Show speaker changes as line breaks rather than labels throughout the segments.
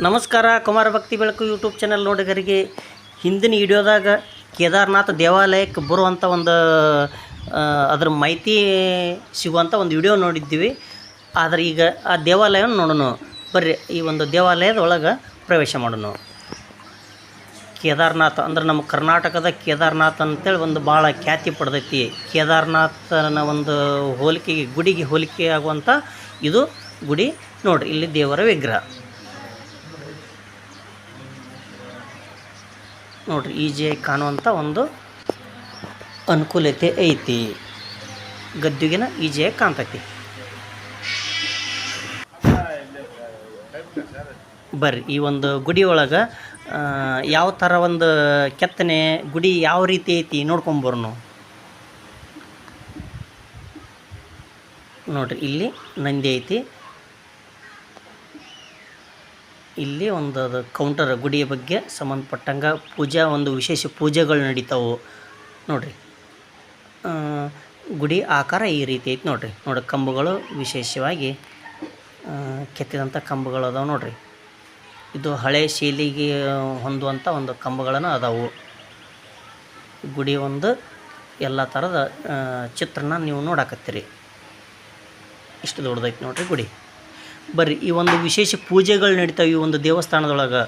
ನಮಸ್ಕಾರ, ಕುಮಾರ ಭಕ್ತಿ ಬೆಳಕು ಯೂಟ್ಯೂಬ್ ಚಾನಲ್ ನೋಡಿಗರಿಗೆ. ಹಿಂದಿನ ವಿಡಿಯೋದಾಗ ಕೇದಾರನಾಥ ದೇವಾಲಯಕ್ಕೆ ಬರುವಂಥ ಒಂದು ಅದರ ಮಾಹಿತಿ ಸಿಗುವಂಥ ಒಂದು ವಿಡಿಯೋ ನೋಡಿದ್ದೀವಿ. ಆದರೆ ಈಗ ಆ ದೇವಾಲಯವನ್ನು ನೋಡೋಣ. ಬರ್ರಿ, ಈ ಒಂದು ದೇವಾಲಯದ ಒಳಗೆ ಪ್ರವೇಶ ಮಾಡೋಣ. ಕೇದಾರನಾಥ, ಅಂದ್ರೆ ನಮ್ಮ ಕರ್ನಾಟಕದ ಕೇದಾರ್ನಾಥ್ ಅಂತೇಳಿ ಒಂದು ಭಾಳ ಖ್ಯಾತಿ ಪಡೆದೈತಿ. ಕೇದಾರ್ನಾಥನ ಒಂದು ಹೋಲಿಕೆಗೆ, ಗುಡಿಗೆ ಹೋಲಿಕೆ ಆಗುವಂಥ ಇದು ಗುಡಿ ನೋಡಿರಿ, ಇಲ್ಲಿ ದೇವರ ವಿಗ್ರಹ. ನೋಡ್ರಿ ಈಜಿಯಾಗಿ ಕಾಣುವಂಥ ಒಂದು ಅನುಕೂಲತೆ ಐತಿ. ಗದ್ದುಗಿನ ಈಜಿಯಾಗಿ ಕಾಣ್ತೈತಿ. ಬರ್ರಿ, ಈ ಒಂದು ಗುಡಿ ಒಳಗೆ ಯಾವ ಥರ ಒಂದು ಕೆತ್ತನೆ, ಗುಡಿ ಯಾವ ರೀತಿ ಐತಿ ನೋಡ್ಕೊಂಬರ್ನು ನೋಡ್ರಿ, ಇಲ್ಲಿ ನಂದಿ ಐತಿ. ಇಲ್ಲಿ ಒಂದು ಅದು ಕೌಂಟರ್ ಗುಡಿಯ ಬಗ್ಗೆ ಸಂಬಂಧಪಟ್ಟಂಗೆ ಪೂಜಾ ಒಂದು ವಿಶೇಷ ಪೂಜೆಗಳು ನಡೀತಾವೆ. ನೋಡಿರಿ. ಗುಡಿ ಆಕಾರ ಈ ರೀತಿ ಐತಿ ನೋಡಿರಿ. ನೋಡಿ ಕಂಬಗಳು ವಿಶೇಷವಾಗಿ ಕೆತ್ತಿದಂಥ ಕಂಬಗಳು ಅದಾವೆ ನೋಡಿರಿ. ಇದು ಹಳೆ ಶೈಲಿಗೆ ಹೊಂದುವಂಥ ಒಂದು ಕಂಬಗಳನ್ನು ಅದಾವು. ಗುಡಿ ಒಂದು ಎಲ್ಲ ಥರದ ಚಿತ್ರನ ನೀವು ನೋಡಾಕತ್ತೀರಿ. ಇಷ್ಟು ದೊಡ್ಡದೈತೆ ನೋಡಿರಿ ಗುಡಿ. ಬರ್ರಿ, ಈ ಒಂದು ವಿಶೇಷ ಪೂಜೆಗಳು ನಡೀತಾವೆ ಈ ಒಂದು ದೇವಸ್ಥಾನದೊಳಗೆ.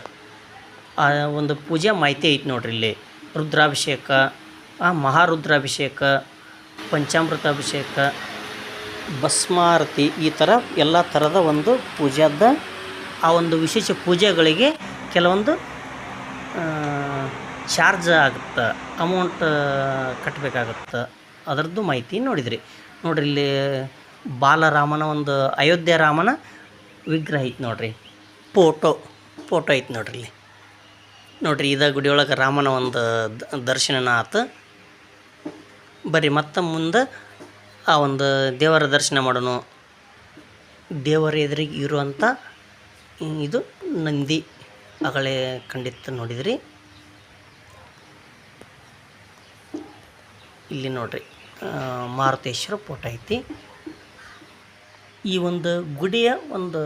ಆ ಒಂದು ಪೂಜೆ ಮಾಹಿತಿ ಐತಿ ನೋಡ್ರಿ ಇಲ್ಲಿ. ರುದ್ರಾಭಿಷೇಕ, ಆ ಮಹಾರುದ್ರಾಭಿಷೇಕ ಪಂಚಾಮೃತ ಅಭಿಷೇಕ ಭಸ್ಮಾರತಿ, ಈ ಥರ ಎಲ್ಲ ಥರದ ಒಂದು ಪೂಜಾದ ಆ ಒಂದು ವಿಶೇಷ ಪೂಜೆಗಳಿಗೆ ಕೆಲವೊಂದು ಚಾರ್ಜ್ ಆಗುತ್ತೆ, ಅಮೌಂಟ್ ಕಟ್ಟಬೇಕಾಗತ್ತೆ ಅದರದ್ದು ಮಾಹಿತಿ ನೋಡಿದ್ರಿ. ನೋಡ್ರಿ ಇಲ್ಲಿ ಬಾಲರಾಮನ ಒಂದು ಅಯೋಧ್ಯೆ ರಾಮನ ವಿಗ್ರಹ ಐತೆ ನೋಡ್ರಿ. ಫೋಟೋ ಫೋಟೋ ಐತಿ ನೋಡ್ರಿ ಇಲ್ಲಿ. ನೋಡ್ರಿ ಇದ ಗುಡಿಯೊಳಗೆ ರಾಮನ ಒಂದು ದರ್ಶನ ಆತು. ಬರಿ ಮತ್ತೆ ಮುಂದೆ ಆ ಒಂದು ದೇವರ ದರ್ಶನ ಮಾಡೋಣ ದೇವರ ಎದುರಿಗೆ ಇರುವಂಥ ಇದು ನಂದಿ ಅಗಳೇ ಖಂಡಿತ ನೋಡಿದ್ರಿ. ಇಲ್ಲಿ ನೋಡ್ರಿ ಮಾರುತೇಶ್ವರ ಫೋಟೋ ಐತಿ. ಈ ಒಂದು ಗುಡಿಯ ಒಂದು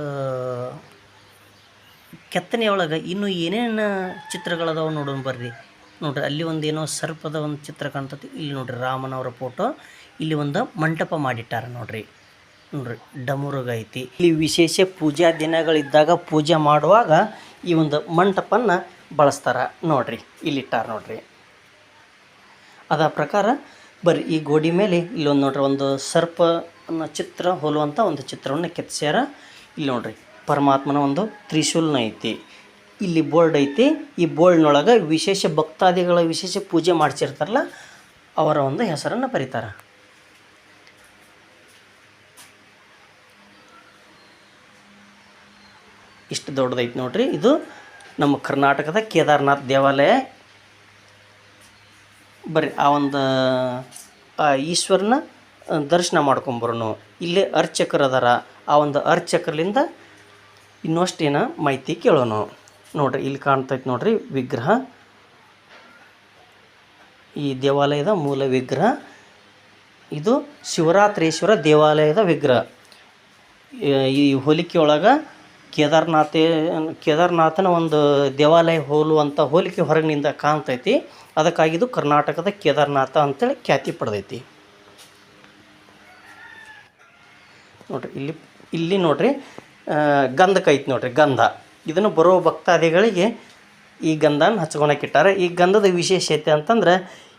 ಕೆತ್ತನೆಯೊಳಗೆ ಇನ್ನೂ ಏನೇನು ಚಿತ್ರಗಳದಾವೆ ನೋಡೋಣ ಬರ್ರಿ. ನೋಡ್ರಿ, ಅಲ್ಲಿ ಒಂದು ಏನೋ ಸರ್ಪದ ಒಂದು ಚಿತ್ರ ಕಾಣ್ತತಿ. ಇಲ್ಲಿ ನೋಡ್ರಿ, ರಾಮನವರ ಫೋಟೋ ಇಲ್ಲಿ ಒಂದು ಮಂಟಪ ಮಾಡಿಟ್ಟಾರ ನೋಡ್ರಿ. ನೋಡ್ರಿ, ಡಮುರುಗ ಐತಿ. ಇಲ್ಲಿ ವಿಶೇಷ ಪೂಜಾ ದಿನಗಳಿದ್ದಾಗ ಪೂಜೆ ಮಾಡುವಾಗ ಈ ಒಂದು ಮಂಟಪನ ಬಳಸ್ತಾರ ನೋಡ್ರಿ. ಇಲ್ಲಿಟ್ಟಾರ ನೋಡ್ರಿ. ಅದ ಪ್ರಕಾರ ಬರ್ರಿ, ಈ ಗೋಡಿ ಮೇಲೆ ಇಲ್ಲೊಂದು ನೋಡ್ರಿ, ಒಂದು ಸರ್ಪ ಚಿತ್ರ ಹೋಲುವಂಥ ಒಂದು ಚಿತ್ರವನ್ನು ಕೆತ್ತಿಸ್ಯಾರ. ಇಲ್ಲಿ ನೋಡ್ರಿ, ಪರಮಾತ್ಮನ ಒಂದು ತ್ರಿಶೂಲ್ನ ಐತಿ. ಇಲ್ಲಿ ಬೋರ್ಡ್ ಐತಿ. ಈ ಬೋರ್ಡ್ನೊಳಗೆ ವಿಶೇಷ ಭಕ್ತಾದಿಗಳ ವಿಶೇಷ ಪೂಜೆ ಮಾಡಿಸಿರ್ತಾರಲ್ಲ, ಅವರ ಒಂದು ಹೆಸರನ್ನು ಬರೀತಾರೆ. ಇಷ್ಟು ದೊಡ್ಡದೈತಿ ನೋಡ್ರಿ. ಇದು ನಮ್ಮ ಕರ್ನಾಟಕದ ಕೇದಾರ್ನಾಥ್ ದೇವಾಲಯ. ಬರ್ರಿ, ಆ ಒಂದು ಈಶ್ವರನ ದರ್ಶನ ಮಾಡ್ಕೊಂಬರೋನು. ಇಲ್ಲೇ ಅರ್ಚಕರು ಅದಾರ. ಆ ಒಂದು ಅರ್ಚಕರ್ಲಿಂದ ಇನ್ನಷ್ಟು ಮಾಹಿತಿ ಕೇಳೋಣ ನೋಡ್ರಿ, ಇಲ್ಲಿ ಕಾಣ್ತೈತೆ ನೋಡ್ರಿ ವಿಗ್ರಹ. ಈ ದೇವಾಲಯದ ಮೂಲ ವಿಗ್ರಹ. ಇದು ಶಿವರಾತ್ರೇಶ್ವರ ದೇವಾಲಯದ ವಿಗ್ರಹ. ಈ- ಹೋಲಿಕೆ ಒಳಗೆ ಕೇದಾರ್ನಾಥ, ಕೇದಾರ್ನಾಥನ ಒಂದು ದೇವಾಲಯ ಹೋಲುವಂಥ ಹೋಲಿಕೆ ಹೊರಗಿನಿಂದ ಕಾಣ್ತೈತಿ. ಅದಕ್ಕಾಗಿ ಇದು ಕರ್ನಾಟಕದ ಕೇದಾರ್ನಾಥ ಅಂತೇಳಿ ಖ್ಯಾತಿ ಪಡೆದೈತಿ. ನೋಡ್ರಿ, ಇಲ್ಲಿ ಇಲ್ಲಿ ನೋಡ್ರಿ ಗಂಧಕ ಐತಿ ನೋಡ್ರಿ, ಗಂಧ. ಇದನ್ನು ಬರೋ ಭಕ್ತಾದಿಗಳಿಗೆ ಈ ಗಂಧನ ಹಚ್ಕೊಳಕ್ಕಿಟ್ಟಾರೆ ಈ ಗಂಧದ ವಿಶೇಷತೆ ಅಂತಂದ್ರೆ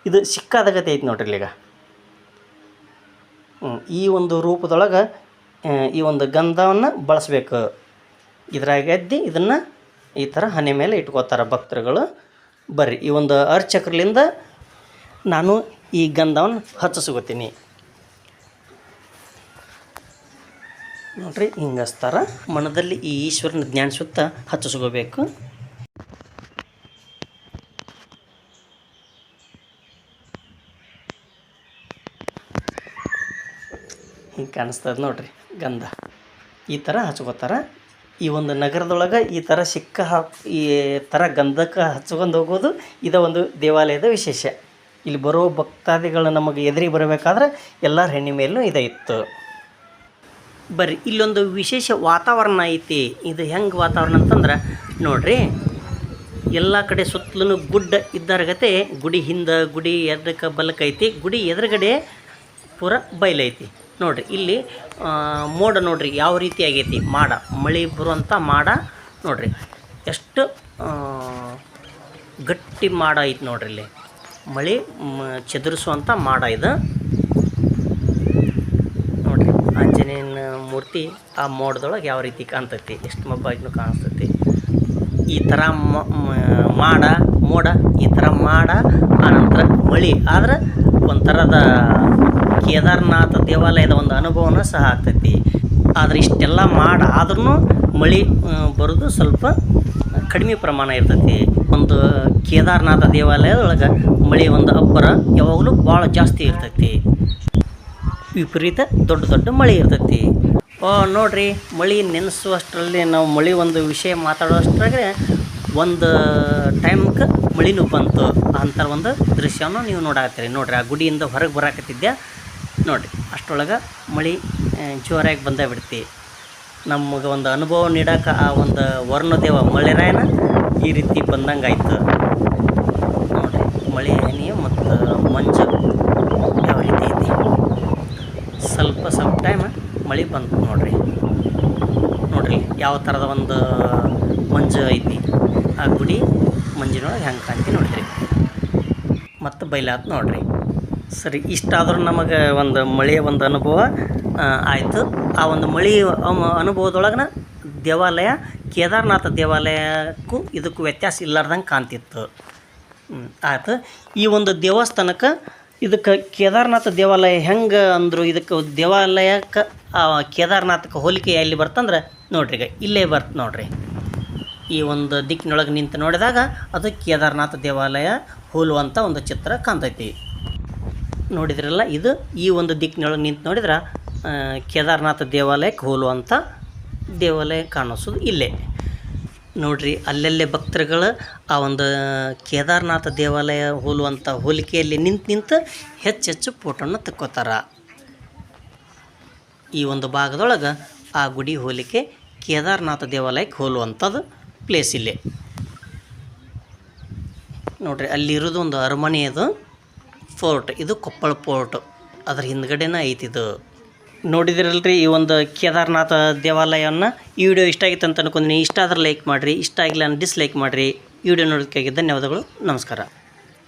ಇದು ಸಿಕ್ಕಾದಗತೆ ಐತಿ ನೋಡ್ರಿ ಇಲ್ಲಿಗ. ಈ ಒಂದು ರೂಪದೊಳಗೆ ಈ ಒಂದು ಗಂಧವನ್ನು ಬಳಸಬೇಕು. ಇದ್ರಾಗ ಎದ್ದು ಇದನ್ನು ಈ ಥರ ಹನಿ ಮೇಲೆ ಇಟ್ಕೋತಾರೆ ಭಕ್ತರುಗಳು. ಬರ್ರಿ, ಈ ಒಂದು ಅರ್ಚಕರ್ಲಿಂದ ನಾನು ಈ ಗಂಧವನ್ನು ಹಚ್ಚಿಸ್ಕೋತೀನಿ ನೋಡ್ರಿ, ಹಿಂಗೆ ಹಚ್ತಾರ. ಮನದಲ್ಲಿ ಈ ಈಶ್ವರನ ಜ್ಞಾನ ಸುತ್ತ ಹಚ್ಚಿಸ್ಕೋಬೇಕು. ಹಿಂಗೆ ಕಾಣಿಸ್ತದೆ ನೋಡ್ರಿ, ಗಂಧ. ಈ ಥರ ಹಚ್ಕೋತಾರ. ಈ ಒಂದು ನಗರದೊಳಗೆ ಈ ಥರ ಸಿಕ್ಕ ಈ ಥರ ಗಂಧಕ್ಕೆ ಹಚ್ಕೊಂಡು ಹೋಗೋದು ಇದ ಒಂದು ದೇವಾಲಯದ ವಿಶೇಷ. ಇಲ್ಲಿ ಬರೋ ಭಕ್ತಾದಿಗಳು ನಮಗೆ ಎದುರಿಗೆ ಬರಬೇಕಾದ್ರೆ ಎಲ್ಲರ ಹೆಣ್ಣಿ ಮೇಲೂ ಇದೇ ಇತ್ತು. ಬರ್ರಿ, ಇಲ್ಲೊಂದು ವಿಶೇಷ ವಾತಾವರಣ ಐತಿ. ಇದು ಹೆಂಗೆ ವಾತಾವರಣ ಅಂತಂದ್ರೆ, ನೋಡ್ರಿ, ಎಲ್ಲ ಕಡೆ ಸುತ್ತಲೂ ಗುಡ್ಡ ಇದ್ದಾರಗತೆ ಗುಡಿ ಹಿಂದೆ ಗುಡಿ ಎದಕ್ಕೆ ಬಲಕ್ಕೆ ಐತಿ, ಗುಡಿ ಎದುರುಗಡೆ ಪೂರ ಬಯಲೈತಿ ನೋಡ್ರಿ, ಇಲ್ಲಿ ಮೋಡ ನೋಡ್ರಿ ಯಾವ ರೀತಿ ಆಗೈತಿ. ಮಾಡ, ಮಳೆ ಬರುವಂಥ ಮಾಡ, ನೋಡ್ರಿ, ಎಷ್ಟು ಗಟ್ಟಿ ಮಾಡ ಐತಿ ನೋಡ್ರಿ ಇಲ್ಲಿ. ಮಳೆ ಚದುರಿಸುವಂಥ ಮಾಡ ಇದು. ಆಂಜನೇಯನ ಮೂರ್ತಿ ಆ ಮೋಡದೊಳಗೆ ಯಾವ ರೀತಿ ಕಾಣ್ತೈತಿ, ಎಷ್ಟು ಮಬ್ಬಾಗಿನೂ ಕಾಣಿಸ್ತೈತಿ. ಈ ಥರ ಮಾಡ, ಮೋಡ, ಈ ಥರ ಮಾಡ ಆನಂತರ ಮಳೆ ಆದ್ರೆ ಒಂಥರದ ಕೇದಾರನಾಥ ದೇವಾಲಯದ ಒಂದು ಅನುಭವನೂ ಸಹ ಆಗ್ತೈತಿ. ಆದ್ರೆ ಇಷ್ಟೆಲ್ಲ ಮಾಡ ಆದ್ರೂ ಮಳೆ ಬರೋದು ಸ್ವಲ್ಪ ಕಡಿಮೆ ಪ್ರಮಾಣ ಇರ್ತೈತಿ. ಒಂದು ಕೇದಾರನಾಥ ದೇವಾಲಯದೊಳಗೆ ಮಳೆ ಒಂದು ಅಬ್ಬರ ಯಾವಾಗಲೂ ಭಾಳ ಜಾಸ್ತಿ ಇರ್ತೈತಿ. ವಿಪರೀತ ದೊಡ್ಡ ದೊಡ್ಡ ಮಳೆ ಇರ್ತೈತಿ. ನೋಡ್ರಿ, ಮಳೆ ನೆನೆಸುವಷ್ಟರಲ್ಲಿ ನಾವು ಮಳೆ ಒಂದು ವಿಷಯ ಮಾತಾಡೋಷ್ಟ್ರಾಗೆ ಒಂದು ಟೈಮ್ಗೆ ಮಳಿನೂ ಬಂತು ಅಂಥ ಒಂದು ದೃಶ್ಯವನ್ನು ನೀವು ನೋಡಾಕತ್ತೀರಿ. ನೋಡಿರಿ, ಆ ಗುಡಿಯಿಂದ ಹೊರಗೆ ಬರಾಕತ್ತಿದ್ದೆ ನೋಡಿರಿ ಅಷ್ಟರೊಳಗೆ ಮಳೆ ಜೋರಾಗಿ ಬಂದೇ ಬಿಡ್ತಿ. ನಮಗೆ ಒಂದು ಅನುಭವ ನೀಡಕ್ಕೆ ಆ ಒಂದು ವರ್ಣದೇವ ಮಳೆರಾಯನ ಈ ರೀತಿ ಬಂದಂಗೆ ನೋಡ್ರಿ ಮಳೆ ಹನಿ ಮತ್ತು ಮಂಜು ಯಾವ ರೀತಿ ಐತಿ ಸ್ವಲ್ಪ ಸ್ವಲ್ಪ ಟೈಮ್ ಮಳೆ ಬಂತು ನೋಡ್ರಿ. ನೋಡ್ರಿ ಯಾವ ಥರದ ಒಂದು ಮಂಜು ಐತಿ ಆ ಗುಡಿ ಮಂಜಿನೊಳಗೆ ಹೆಂಗೆ ಕಾಣ್ತಿ ನೋಡಿರಿ. ಮತ್ತು ಬೈಲಾತ್ ನೋಡ್ರಿ. ಸರಿ, ಇಷ್ಟಾದರೂ ನಮಗೆ ಒಂದು ಮಳೆಯ ಒಂದು ಅನುಭವ ಆಯಿತು. ಆ ಒಂದು ಮಳೆ ಅನುಭವದೊಳಗನ ದೇವಾಲಯ, ಕೇದಾರನಾಥ ದೇವಾಲಯಕ್ಕೂ ಇದಕ್ಕೂ ವ್ಯತ್ಯಾಸ ಇಲ್ಲಾರ್ದಂಗೆ ಕಾಣ್ತಿತ್ತು. ಆಯ್ತು. ಈ ಒಂದು ದೇವಸ್ಥಾನಕ್ಕೆ ಇದಕ್ಕೆ ಕೇದಾರನಾಥ ದೇವಾಲಯ ಹೆಂಗೆ ಅಂದರು ಇದಕ್ಕೆ ದೇವಾಲಯಕ್ಕೆ ಕೇದಾರನಾಥಕ್ಕೆ ಹೋಲಿಕೆ ಎಲ್ಲಿ ಬರ್ತಂದ್ರೆ ನೋಡ್ರಿ ಈಗ ಇಲ್ಲೇ ಬರ್ತ ನೋಡ್ರಿ. ಈ ಒಂದು ದಿಕ್ಕಿನೊಳಗೆ ನಿಂತು ನೋಡಿದಾಗ ಅದು ಕೇದಾರನಾಥ ದೇವಾಲಯ ಹೋಲುವಂಥ ಒಂದು ಚಿತ್ರ ಕಾಣ್ತೈತಿ. ನೋಡಿದ್ರಲ್ಲ, ಇದು ಈ ಒಂದು ದಿಕ್ಕಿನೊಳಗೆ ನಿಂತು ನೋಡಿದ್ರೆ ಕೇದಾರನಾಥ ದೇವಾಲಯಕ್ಕೆ ಹೋಲುವಂಥ ದೇವಾಲಯ ಕಾಣಿಸೋದು ಇಲ್ಲೇ. ನೋಡ್ರಿ, ಅಲ್ಲಲ್ಲಿ ಭಕ್ತರುಗಳು ಆ ಒಂದು ಕೇದಾರನಾಥ ದೇವಾಲಯ ಹೋಲುವಂಥ ಹೋಲಿಕೆಯಲ್ಲಿ ನಿಂತು ನಿಂತು ಹೆಚ್ಚೆಚ್ಚು ಫೋಟೋನ ತಕ್ಕೋತಾರ. ಈ ಒಂದು ಭಾಗದೊಳಗೆ ಆ ಗುಡಿ ಹೋಲಿಕೆ ಕೇದಾರನಾಥ ದೇವಾಲಯಕ್ಕೆ ಹೋಲುವಂಥದ್ದು ಪ್ಲೇಸ್ ಇಲ್ಲಿ. ನೋಡ್ರಿ ಅಲ್ಲಿರೋದು ಒಂದು ಅರಮನೆ ಅದು ಫೋರ್ಟ್ ಇದು ಕೊಪ್ಪಳ ಫೋರ್ಟ್ ಅದ್ರ ಹಿಂದ್ಗಡೆನೇ ಐತಿದು ನೋಡಿದಿರಲ್ರಿ ಈ ಒಂದು ಕೇದಾರನಾಥ ದೇವಾಲಯವನ್ನು. ಈ ವಿಡಿಯೋ ಇಷ್ಟ ಆಗಿತ್ತು ಅಂತ ಅನ್ಕೊಂಡಿನಿ. ಇಷ್ಟ ಆದ್ರೆ ಲೈಕ್ ಮಾಡಿರಿ. ಇಷ್ಟ ಆಗಿಲ್ಲ ಡಿಸ್ಲೈಕ್ ಮಾಡಿರಿ. ಈ ವಿಡಿಯೋ ನೋಡೋದಕ್ಕಾಗಿ ಧನ್ಯವಾದಗಳು. ನಮಸ್ಕಾರ.